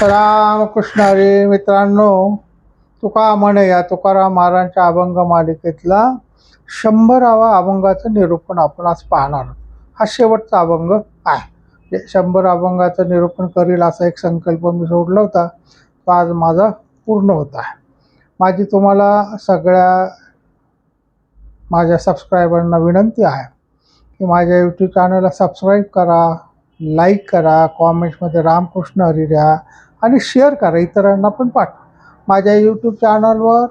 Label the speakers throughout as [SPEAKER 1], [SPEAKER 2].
[SPEAKER 1] रामकृष्ण हरी मित्रांनो तुका म्हणे या तुकाराम महाराजांच्या अभंग मालिकेतला शंभरावा अभंगाचं निरूपण आपण आज पाहणार आहोत. हा शेवटचा अभंग आहे जे शंभर अभंगाचं निरूपण करील असा एक संकल्प मी सोडला होता तो आज माझा पूर्ण होत आहे माझी तुम्हाला सगळ्या माझ्या सबस्क्रायबरना विनंती आहे की माझ्या यूट्यूब चॅनलला सबस्क्राईब करा लाईक करा कॉमेंट्समध्ये रामकृष्ण हरी द्या आणि शेअर करा इतरांना पण पाठवा. माझ्या यूट्यूब चॅनलवर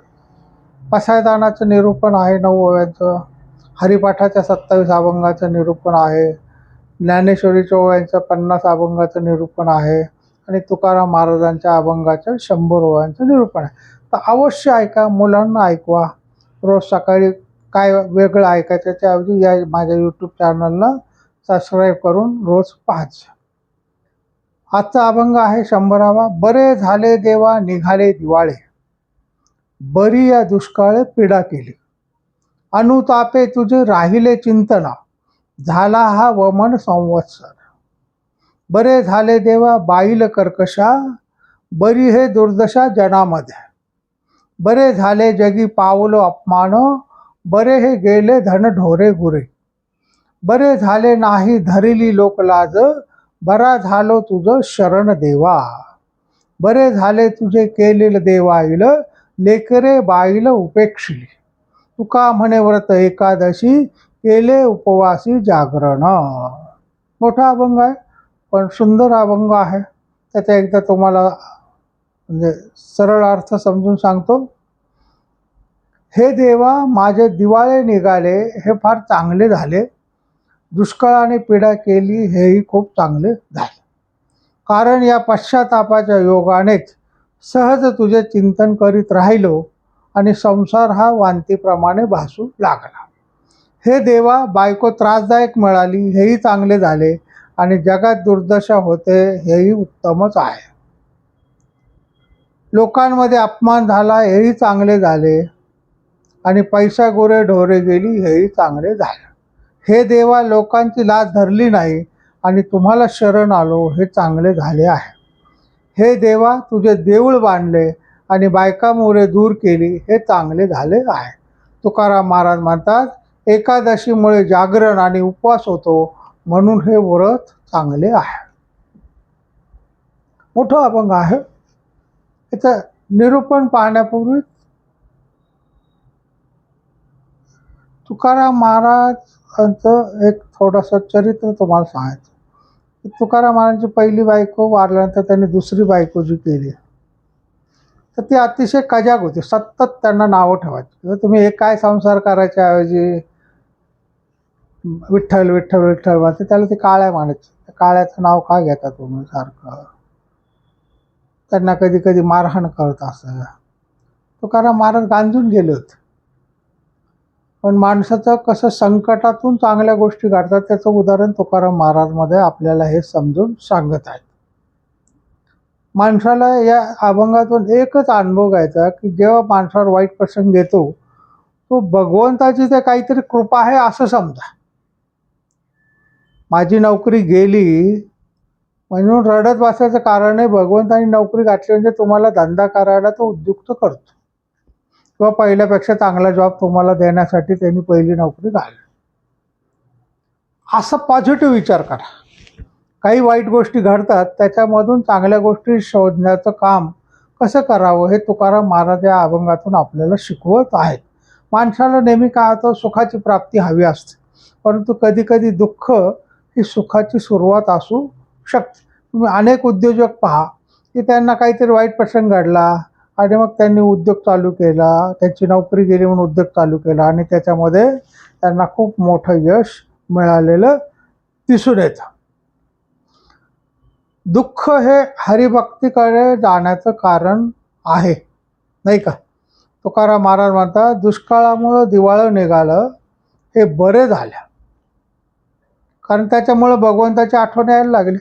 [SPEAKER 1] पसायदानाचं निरूपण आहे नऊ ओव्यांचं हरिपाठाच्या सत्तावीस अभंगाचं निरूपण आहे. ज्ञानेश्वरी ओव्यांचं पन्नास अभंगाचं निरूपण आहे. आणि तुकाराम महाराजांच्या अभंगाचं शंभर ओव्यांचं निरूपण आहे. तर अवश्य ऐका मुलांना ऐकवा. रोज सकाळी काय वेगळं ऐकायचं त्याऐवजी या माझ्या यूट्यूब चॅनलला सबस्क्राईब करून रोज पाहायचं. आजचा अभंग आहे शंभरावा. बरे झाले देवा निघाले दिवाळे. बरी या दुष्काळ पीडा केली. अनुतापे तुझे राहिले चिंतना. झाला हा वमन संवत्सर. बरे झाले देवा बाईल कर्कशा. बरी हे दुर्दशा जनामध्ये. बरे झाले जगी पावलो अपमान. बरे हे गेले धन ढोरे गुरे. बरे झाले नाही धरिली लोकलाज. बरा झालो तुझं शरण देवा. बरे झाले तुझे केलेलं देवाईल लेकरे बाईल उपेक्षिली. तुका म्हणे व्रत एकादशी केले उपवासी जागरण. मोठा अभंग आहे पण सुंदर अभंग आहे. त्याचा एकदा तुम्हाला म्हणजे सरळ अर्थ समजून सांगतो. हे देवा माझे दिवाळे निघाले हे फार चांगले झाले. दुष्काळाने पीडा केली हेही खूप चांगले झाले. कारण या पश्चातापाच्या योगानेच सहज तुझे चिंतन करीत राहिलो आणि संसार हा वांतीप्रमाणे भासू लागला. हे देवा बायको त्रासदायक मिळाली हेही चांगले झाले आणि जगात दुर्दशा होते हेही उत्तमच आहे. लोकांमध्ये अपमान झाला हेही चांगले झाले आणि पैसा गोरे ढोरे गेली हेही चांगले झाले. हे देवा लोकांची लाज धरली नाही आणि तुम्हाला शरण आलो हे चांगले झाले आहे. हे देवा तुझे देऊळ बांधले आणि बायका मोरे दूर केली हे चांगले झाले आहे. तुकाराम महाराज म्हणतात एकादशीमुळे जागरण आणि उपवास होतो म्हणून हे व्रत चांगले आहे. मोठं अभंग आहे. याचं निरूपण पाहण्यापूर्वी तुकाराम महाराज महाराजांचं एक थोडंसं चरित्र तुम्हाला सांगायचं. तुकाराम महाराजांची पहिली बायको वारल्यानंतर त्यांनी दुसरी बायको जी केली. तर ती अतिशय कजाग होती. सतत त्यांना नावं ठेवायची. किंवा तुम्ही एक काय संसार करायच्या ऐवजी? विठ्ठल विठ्ठल विठ्ठल म्हणते. त्याला ते काळ्या म्हणायचे त्या काळ्याचं नाव का घेता तुम्ही सारखं? त्यांना कधी कधी मारहाण करत असं. तुकाराम महाराज गांजून गेले होते. पण माणसाचं कसं संकटातून चांगल्या गोष्टी काढतात त्याचं उदाहरण तुकाराम महाराजमध्ये आपल्याला हे समजून सांगत आहेत. माणसाला या अभंगातून एकच अनुभव घ्यायचा की जेव्हा माणसावर वाईट प्रसंग येतो तो भगवंताची ते काहीतरी कृपा आहे असं समजा. माझी नोकरी गेली म्हणून रडत बसायचं कारण आहे भगवंतानी नोकरी घातली म्हणजे तुम्हाला धंदा करायला तो उद्युक्त करतो. किंवा पहिल्यापेक्षा चांगला जॉब तुम्हाला देण्यासाठी त्यांनी पहिली नोकरी घालली असा पॉझिटिव्ह विचार करा. काही वाईट गोष्टी घडतात त्याच्यामधून चांगल्या गोष्टी शोधण्याचं काम कसं करावं हे तुकाराम महाराज या अभंगातून आपल्याला शिकवत आहेत. माणसाला नेहमी काय होतं सुखाची प्राप्ती हवी असते. परंतु कधीकधी दुःख ही सुखाची सुरुवात असू शकते. तुम्ही अनेक उद्योजक पहा की त्यांना काहीतरी वाईट प्रसंग घडला आणि मग त्यांनी उद्योग चालू केला त्यांची नोकरी गेली म्हणून उद्योग चालू केला आणि त्याच्यामध्ये त्यांना खूप मोठं यश मिळालेलं दिसून येतं. दुःख हे हरिभक्तीकडे जाण्याचं कारण आहे नाही का? तुकाराम महाराज म्हणतात दुष्काळामुळं दिवाळं निघालं हे बरे झालं कारण त्याच्यामुळं भगवंताची आठवण यायला लागली.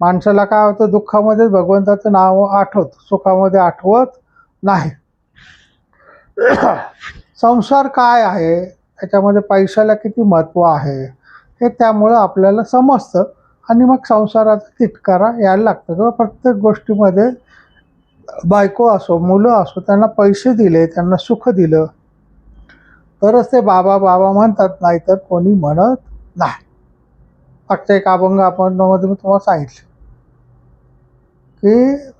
[SPEAKER 1] माणसाला काय होतं? दुःखामध्येच भगवंताचं नाव आठवत सुखामध्ये आठवत नाही. संसार काय आहे? त्याच्यामध्ये पैशाला किती महत्त्व आहे? हे त्यामुळं आपल्याला समजतं. आणि मग संसाराचा तिटकारा यायला लागतं. किंवा प्रत्येक गोष्टीमध्ये बायको असो मुलं असो त्यांना पैसे दिले त्यांना सुख दिलं. तरच ते बाबा बाबा म्हणतात नाहीतर कोणी म्हणत नाही. आजचा एक अभंग आपण मध्ये मी तुम्हाला सांगितलं. की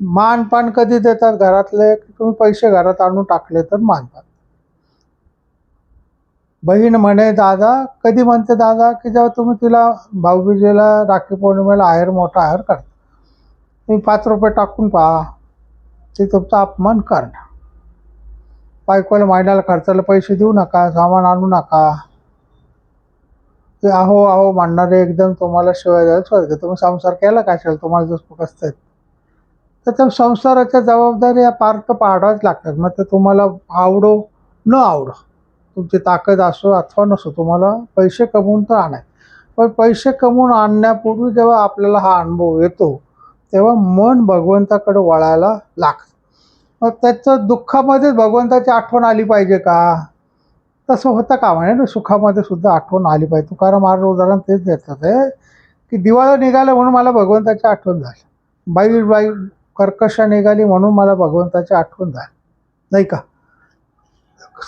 [SPEAKER 1] मानपान कधी देतात घरातले? तुम्ही पैसे घरात आणून टाकले तर मानपान. बहीण म्हणे दादा कधी म्हणते दादा की जेव्हा तुम्ही तिला भाऊबीजेला राखी पौर्णिमेला आहेर मोठा आहेर करता तुम्ही पाच रुपये टाकून पहा. ते तुमचा अपमान करणार. बायकोला महिन्याला खर्चाला पैसे देऊ नका सामान आणू नका. ते अहो अहो मांडणारे एकदम तुम्हाला शिवाय द्यायला स्वर्ग तुम्ही संसार केला का तुम्हाला जसं कसं तर त्या संसाराच्या जबाबदारी या पार्ट पाडाव्याच लागतात. मग ते तुम्हाला आवडो न आवडो. तुमची ताकद असो अथवा नसो तुम्हाला पैसे कमवून तर आणाय. पण पैसे कमवून आणण्यापूर्वी जेव्हा आपल्याला हा अनुभव येतो तेव्हा मन भगवंताकडे वळायला लागतं. मग त्याचं दुःखामध्येच भगवंताची आठवण आली पाहिजे का? तसं होतं का म्हणे? ना सुखामध्ये सुद्धा आठवण आली पाहिजे. तुकाराम महाराज उदाहरण तेच देतात आहे की दिवाळं निघालं म्हणून मला भगवंताची आठवण झाली. बाई बाई कर्कशा निघाली म्हणून मला भगवंताची आठवण झाली. नाही का?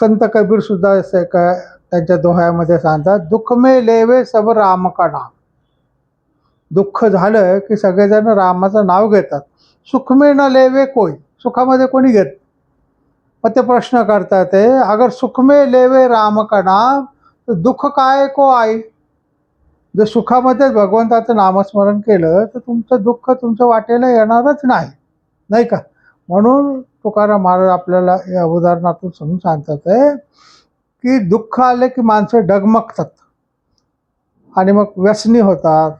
[SPEAKER 1] संत कबीर सुद्धा का त्यांच्या दोह्यामध्ये सांगतात दुःख मे लेवे सब राम का नाम. दुःख झालं की सगळेजण रामाचं नाव घेतात. सुख मे न लेवे कोई. सुखामध्ये कोणी घेत मग ते प्रश्न करतात ते अगर सुख में लेवे राम का नाम तर दुःख काय को आई? जर सुखामध्येच भगवंताचं नामस्मरण केलं तर तुमचं दुःख तुमच्या वाटेला येणारच नाही. नाही का? म्हणून तुकाराम महाराज आपल्याला या उदाहरणातून समजून सांगतात आहे की दुःख आले की माणसं डगमगतात. आणि मग व्यसनी होतात.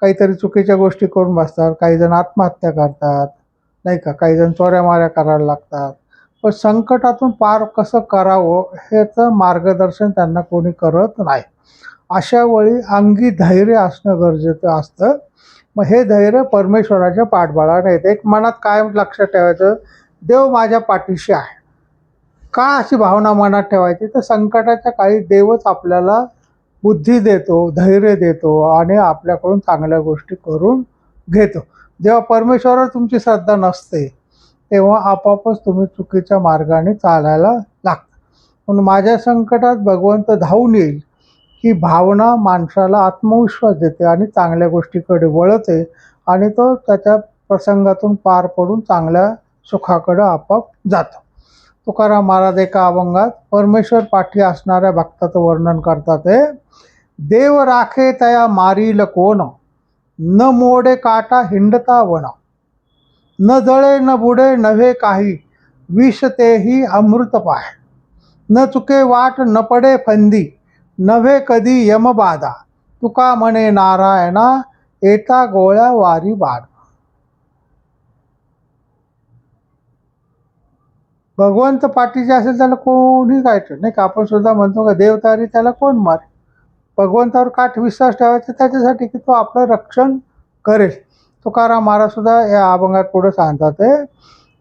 [SPEAKER 1] काहीतरी चुकीच्या गोष्टी करून बसतात. काही जण आत्महत्या करतात. नाही का? काही जण चोऱ्या माऱ्या करायला लागतात. पण संकटातून पार कसं करावं ह्याचं मार्गदर्शन त्यांना कोणी करत नाही. अशा वेळी अंगी धैर्य असणं गरजेचं असतं. मग हे धैर्य परमेश्वराच्या पाठबळाने येतं. एक मनात कायम लक्षात ठेवायचं देव माझ्या पाठीशी आहे. का अशी भावना मनात ठेवायची? तर संकटाच्या काळी देवच आपल्याला बुद्धी देतो धैर्य देतो आणि आपल्याकडून चांगल्या गोष्टी करून घेतो. जेव्हा परमेश्वरावर तुमची श्रद्धा नसते तेव्हा आपापच तुम्ही चुकीच्या मार्गाने चालायला लागता. म्हणून माझ्या संकटात भगवंत धावून येईल ही भावना माणसाला आत्मविश्वास देते आणि चांगल्या गोष्टीकडे वळते आणि तो त्याच्या प्रसंगातून पार पडून चांगल्या सुखाकडं आपाप जातो. तुकाराम महाराज एका अभंगात परमेश्वर पाठी असणाऱ्या भक्ताचं वर्णन करतात हे देव राखे तया मारील कोण न मोडे काटा हिंडता वणा. न जळे न बुडे नव्हे काही. विष तेही अमृत पाह न चुके वाट न पडे फंदी. नव्हे कधी यमबाधा तुका म्हणे नारायणा येता गोळ्या वारी बाण भगवंत पाठीचे असेल त्याला कोणी काय नाही का? आपण सुद्धा म्हणतो का देवतारी त्याला कोण मार भगवंतावर काठ विश्वास ठेवायचा त्याच्यासाठी की तो आपलं रक्षण करेल. तुकाराम महाराज सुद्धा या अभंगात पुढे सांगतात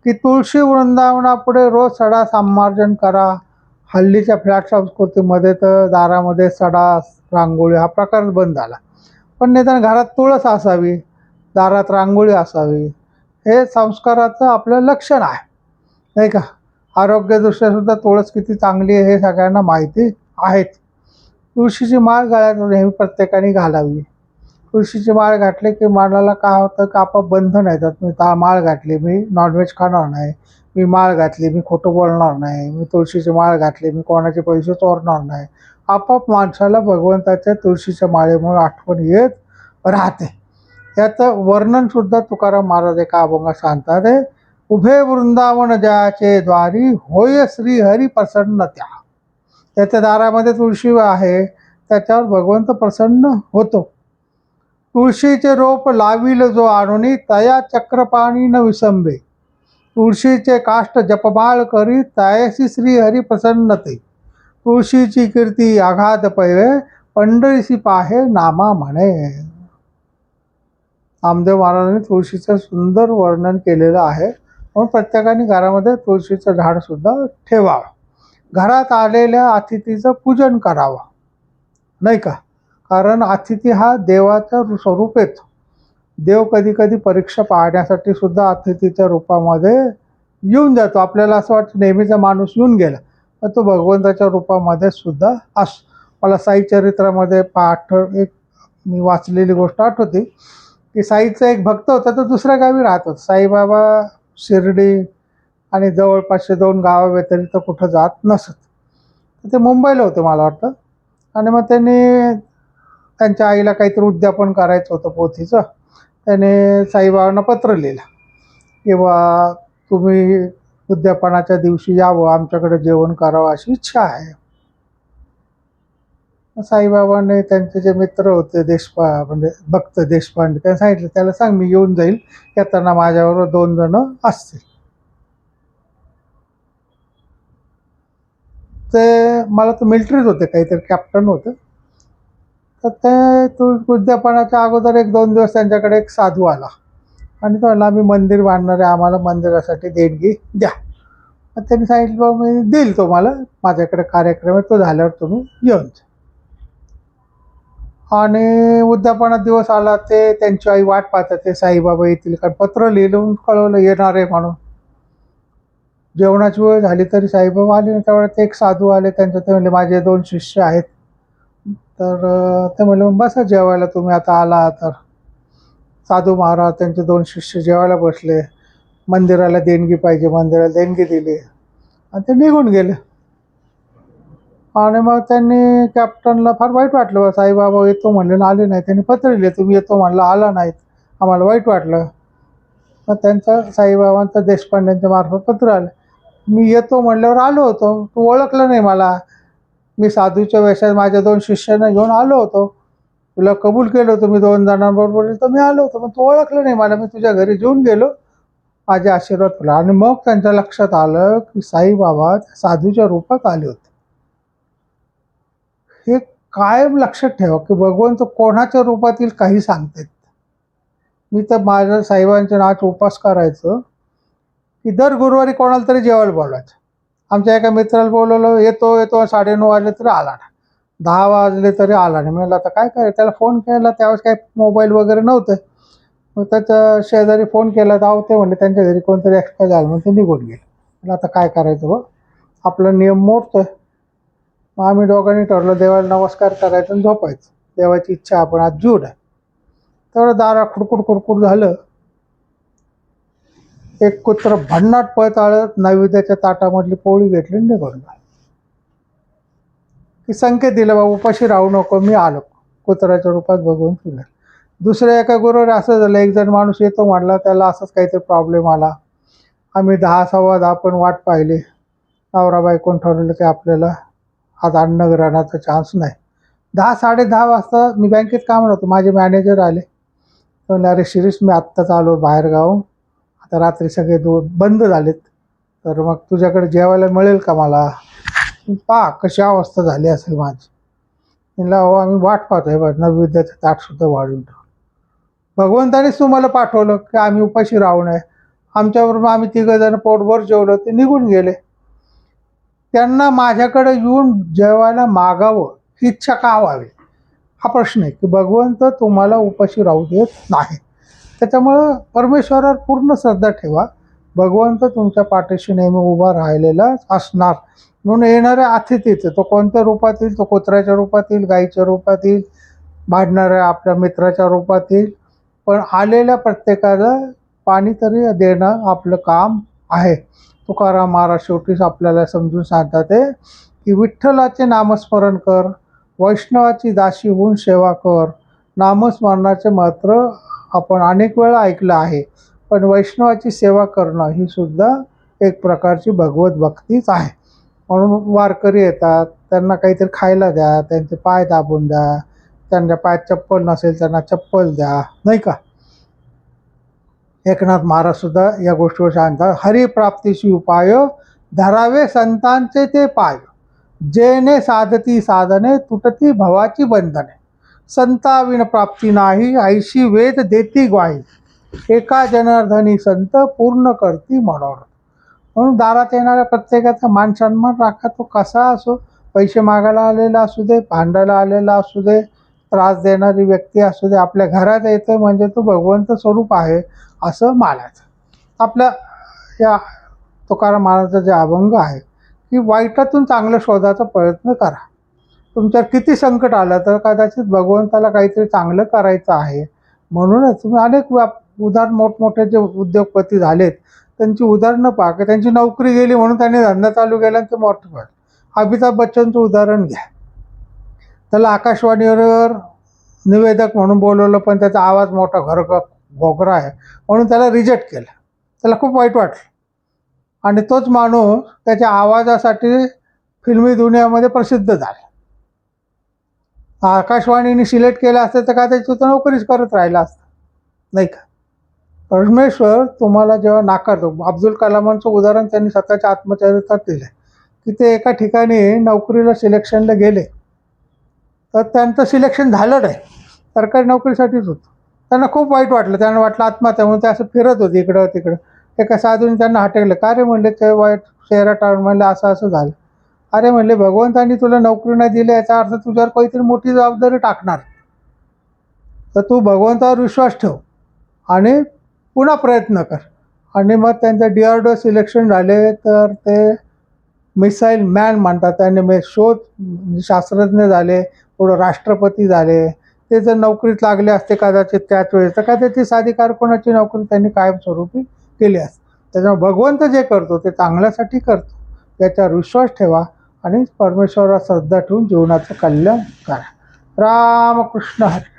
[SPEAKER 1] की तुळशी वृंदावनापुढे रोज सडा संमार्जन करा हल्लीच्या फ्लॅट संस्कृतीमध्ये तर दारामध्ये सडा रांगोळी हा प्रकार बंद झाला. पण निदान घरात तुळस असावी दारात रांगोळी असावी हे संस्काराचं आपलं लक्षण आहे. नाही का? आरोग्यदृष्ट्यासुद्धा तुळस किती चांगली आहे हे सगळ्यांना माहिती आहेच तुळशीची माळ गळ्यात नेहमी प्रत्येकाने घालावी. तुळशीची माळ घातली की माळाला काय होतं का आपोआप बंधन येतात मी ता माळ घातली. मी नॉनव्हेज खाणार नाही. मी माळ घातली. मी खोटं बोलणार नाही. मी तुळशीची माळ घातली. मी कोणाचे पैसे चोरणार नाही. आपाप माणसाला भगवंताच्या तुळशीच्या माळेमुळे आठवण येत राहते. याचं वर्णनसुद्धा तुकाराम महाराज एका अभंगात सांगतात. उभे वृंदावन ज्याचे द्वारी होय श्री हरी प्रसन्न त्या त्याच्या दारामध्ये तुळशी आहे. त्याच्यावर भगवंत प्रसन्न होतो. तुळशीचे रोप लाविल जो आणून तया चक्रपाणी न विसंबे. तुळशीचे काष्ट जपमाळ करी तयाशी श्री हरी प्रसन्नते तुळशीची कीर्ती आघात पैवे पंढरीशी पाहे नामा म्हणे. नामदेव महाराजांनी तुळशीचं सुंदर वर्णन केलेलं आहे. म्हणून प्रत्येकाने घरामध्ये तुळशीचं झाडसुद्धा ठेवावं. घरात आलेल्या अतिथीचं पूजन करावं. नाही का? कारण अतिथी हा देवाचं स्वरूप येतो देव कधी कधी परीक्षा पाहण्यासाठी सुद्धा अतिथीच्या रूपामध्ये येऊन जातो. आपल्याला असं वाटतं नेहमीचा माणूस येऊन गेला. पण तो भगवंताच्या रूपामध्ये सुद्धा अस मला साई चरित्रामध्ये पाठ एक मी वाचलेली गोष्ट आठवते की साईचा एक भक्त होता तो दुसऱ्या गावी राहत होता. साईबाबा शिर्डी आणि जवळपासचे दोन गावाव्यतिरिक्त कुठं जात नसत. ते मुंबईला होते मला वाटतं. आणि मग त्यांनी त्यांच्या आईला काहीतरी उद्यापन करायचं होतं पोथीचं. त्याने साईबाबांना पत्र लिहिलं. किंवा तुम्ही उद्यापनाच्या दिवशी यावं आमच्याकडे जेवण करावं अशी इच्छा आहे. साईबाबाने त्यांचे जे मित्र होते देशपा म्हणजे भक्त देशपांडे त्यांनी सांगितलं त्याला सांग मी येऊन जाईल. येताना माझ्याबरोबर दोन जण असतील. ते मला तर मिलिटरीत होते काहीतरी कॅप्टन होते. तर ते तू उद्यापनाच्या अगोदर एक दोन दिवस त्यांच्याकडे एक साधू आला. आणि तो म्हणला आम्ही मंदिर बांधणार आहे आम्हाला मंदिरासाठी देणगी द्या. मग त्यांनी सांगितलं बाबा मी देईल तुम्हाला माझ्याकडे कार्यक्रम आहे तो झाल्यावर तुम्ही येऊन आणि उद्यापनात दिवस आला ते त्यांची आई वाट पाहतात ते साईबाबा येतील कारण पत्र लिहिलं कळवलं येणार आहे म्हणून. जेवणाची वेळ झाली तरी साईबाबा आले नाही त्यावेळेस ते एक साधू आले त्यांच्या ते म्हणले माझे दोन शिष्य आहेत तर ते म्हणले "मग बसा जेवायला तुम्ही आता आला तर. साधू महाराज त्यांचे दोन शिष्य जेवायला बसले. मंदिराला देणगी पाहिजे मंदिराला देणगी दिली. आणि ते निघून गेले. आणि मग त्यांनी कॅप्टनला फार वाईट वाटलं बा साईबाबा येतो म्हणले आले नाही त्यांनी पत्र लिहिले तुम्ही येतो म्हणलं आला नाहीत. आम्हाला वाईट वाटलं. मग त्यांचं साईबाबांचं देशपांड्यांच्या मार्फत पत्र आलं. मी येतो म्हणल्यावर आलो होतो. तू ओळखलं नाही मला. मी साधूच्या वेशात माझ्या दोन शिष्यांना घेऊन आलो होतो. तुला कबूल केलं होतं मी दोन जणांबरोबर? तर मी आलो होतो मग तू ओळखलं नाही मला. मी तुझ्या घरी घेऊन गेलो. माझे आशीर्वाद तुला. आणि मग त्यांच्या लक्षात आलं की साईबाबा त्या साधूच्या रूपात आले होते. हे कायम लक्षात ठेवा की भगवंत कोणाच्या रूपातील काही सांगतात. मी तर माझ्या साहेबांच्या नाच उपास करायचं की दर गुरुवारी कोणाला तरी जेवायला बोलायचं आमच्या एका मित्राला बोलवलं येतो येतो साडेनऊ वाजले तरी आला नाही दहा वाजले तरी आला नाही म्हणलं आता काय करायचं? त्याला फोन केला त्यावेळेस काही मोबाईल वगैरे नव्हते. मग त्याच्या शेजारी फोन केला तर अहो ते म्हणले त्यांच्या घरी कोणतरी एक्स्ट्रा झालं म्हणून ते निघून गेले. म्हणलं आता काय करायचं बघ आपला नियम मोडतोय. मग आम्ही दोघांनी ठरलो देवाला नमस्कार करायचं आणि झोपायचं. देवाची इच्छा आपण आज जूड आहे. तेवढं दारा खुडकुड खुडकुड झालं. एक कुत्र भन्नाट पळत आळत नैवेद्याच्या ताटामधली पोळी घेतली आणि निघून की संकेत दिला बाबा उपाशी राहू नको मी आलो. कुत्र्याच्या रूपात बघून तुला दुसऱ्या एका गुरुवर असं झालं एक जण माणूस येतो म्हटला त्याला असंच काहीतरी प्रॉब्लेम आला. आम्ही दहा सव्वा दहा पण वाट पाहिली. नवरा बायकोन ठरवलं की आपल्याला आज अन्नग्रहणाचा चान्स नाही. दहा साडे दहा वाजता मी बँकेत काम होतो. माझे मॅनेजर आले. म्हणले अरे शिरीष मी आत्ताच आलो बाहेर गाव आता रात्री सगळे दो बंद झालेत. तर मग तुझ्याकडे जेवायला मिळेल का मला? पा कशी अवस्था झाली असेल माझी? म्हणलं अहो आम्ही वाट पाहतोय बघ नवविद्याचं ताटसुद्धा वाढून ठेव भगवंतानेच तुम्हाला पाठवलं की आम्ही उपाशी राहू नये आमच्याबरोबर आम्ही तिघं जण पोटभर जेवलो ते निघून गेले. त्यांना माझ्याकडे येऊन जेवायला मागावं इच्छा का व्हावी? हा प्रश्न आहे की भगवंत तुम्हाला उपाशी राहू देत नाही त्याच्यामुळं परमेश्वरावर पूर्ण श्रद्धा ठेवा. भगवंत तुमच्या पाठीशी नेहमी उभा राहिलेला असणार. म्हणून येणाऱ्या अतिथीचे तो कोणत्या रूपात येईल तो कुत्र्याच्या रूपात येईल गाईच्या रूपात येईल भांडणाऱ्या आपल्या मित्राच्या रूपात येईल पण आलेल्या प्रत्येकाला पाणी तरी देणं आपलं काम आहे. तुकाराम महाराज शेवटीच आपल्याला समजून सांगतात ते की विठ्ठलाचे नामस्मरण कर वैष्णवाची दाशी होऊन सेवा कर. नामस्मरणाचे मात्र आपण अनेक वेळा ऐकलं आहे पण वैष्णवाची सेवा करणं ही सुद्धा एक प्रकारची भगवत भक्तीच आहे. म्हणून वारकरी येतात त्यांना काहीतरी खायला द्या त्यांचे पाय दाबून द्या त्यांच्या पायात चप्पल नसेल त्यांना चप्पल द्या नाही का? एकनाथ महाराज सुद्धा या गोष्टीवर सांगतात हरिप्राप्तीशी उपाय धरावे संतांचे ते पाय. जेने साधती साधने तुटती भवाची बंधने. संताविण प्राप्ती नाही ऐशी वेद देती ग्वाही. एका जनार्दनी संत पूर्ण करती मनोरथ म्हणून दारात येणाऱ्या प्रत्येकाचा मान सन्मान राखा तो कसा असो पैसे मागायला आलेला असू दे भांडायला आलेला असू दे त्रास देणारी व्यक्ती असू दे आपल्या घरात येतं म्हणजे तो भगवंत स्वरूप आहे असं मानायचं. आपल्या या तुकाराम महाराजाचं जे अभंग आहे की वाईटातून चांगलं शोधायचा प्रयत्न करा. तुमच्यावर किती संकट आलं? तर कदाचित भगवंताला काहीतरी चांगलं करायचं आहे. म्हणूनच तुम्ही अनेक व्याप उदाहरण मोठमोठे जे उद्योगपती झालेत त्यांची उदाहरणं पहा. की त्यांची नोकरी गेली म्हणून त्यांनी धंदा चालू केला आणि ते मोठं झालं. अमिताभ बच्चनचं उदाहरण घ्या. त्याला आकाशवाणीवर निवेदक म्हणून बोलवलं पण त्याचा आवाज मोठा घर घोगरा आहे. म्हणून त्याला रिजेक्ट केलं. त्याला खूप वाईट वाटलं. आणि तोच माणूस त्याच्या आवाजासाठी फिल्मी दुनियामध्ये प्रसिद्ध झाला. आकाशवाणीने सिलेक्ट केलं असतं तर का त्याची तो नोकरीच करत राहिला असतं. नाही का? परमेश्वर तुम्हाला जेव्हा नाकारतो अब्दुल कलामांचं उदाहरण त्यांनी स्वतःच्या आत्मचरित्रात दिलं की ते एका ठिकाणी नोकरीला सिलेक्शनला गेले. तर त्यांचं सिलेक्शन झालं नाही. सरकारी नोकरीसाठीच होतं. त्यांना खूप वाईट वाटलं. त्यांना वाटलं आत्महत्या म्हणून ते असं फिरत होते इकडं तिकडं. एका साधून त्यांना हटकलं का रे म्हणले ते वाईट चेहरा टाळून म्हणले असं असं झालं. अरे म्हणले भगवंतानी तुला नोकरी नाही दिली याचा अर्थ तुझ्यावर काहीतरी मोठी जबाबदारी टाकणार. तर तू भगवंतावर विश्वास ठेव आणि पुन्हा प्रयत्न कर. आणि मग त्यांचं डी आर डी सिलेक्शन झाले तर ते मिसाईल मॅन म्हणतात. त्यांनी मे शोध शास्त्रज्ञ झाले पुढं राष्ट्रपती झाले. ते जर नोकरीत लागले असते कदाचित त्याच वेळेस तर त्याची साधी कारकुनाची नोकरी त्यांनी कायमस्वरूपी केली असते. त्याच्यामुळे भगवंत जे करतो ते चांगल्यासाठी करतो. त्याच्यावर विश्वास ठेवा. आणि परमेश्वरावर श्रद्धा ठेवून जीवनाचं कल्याण करा. रामकृष्ण हरी.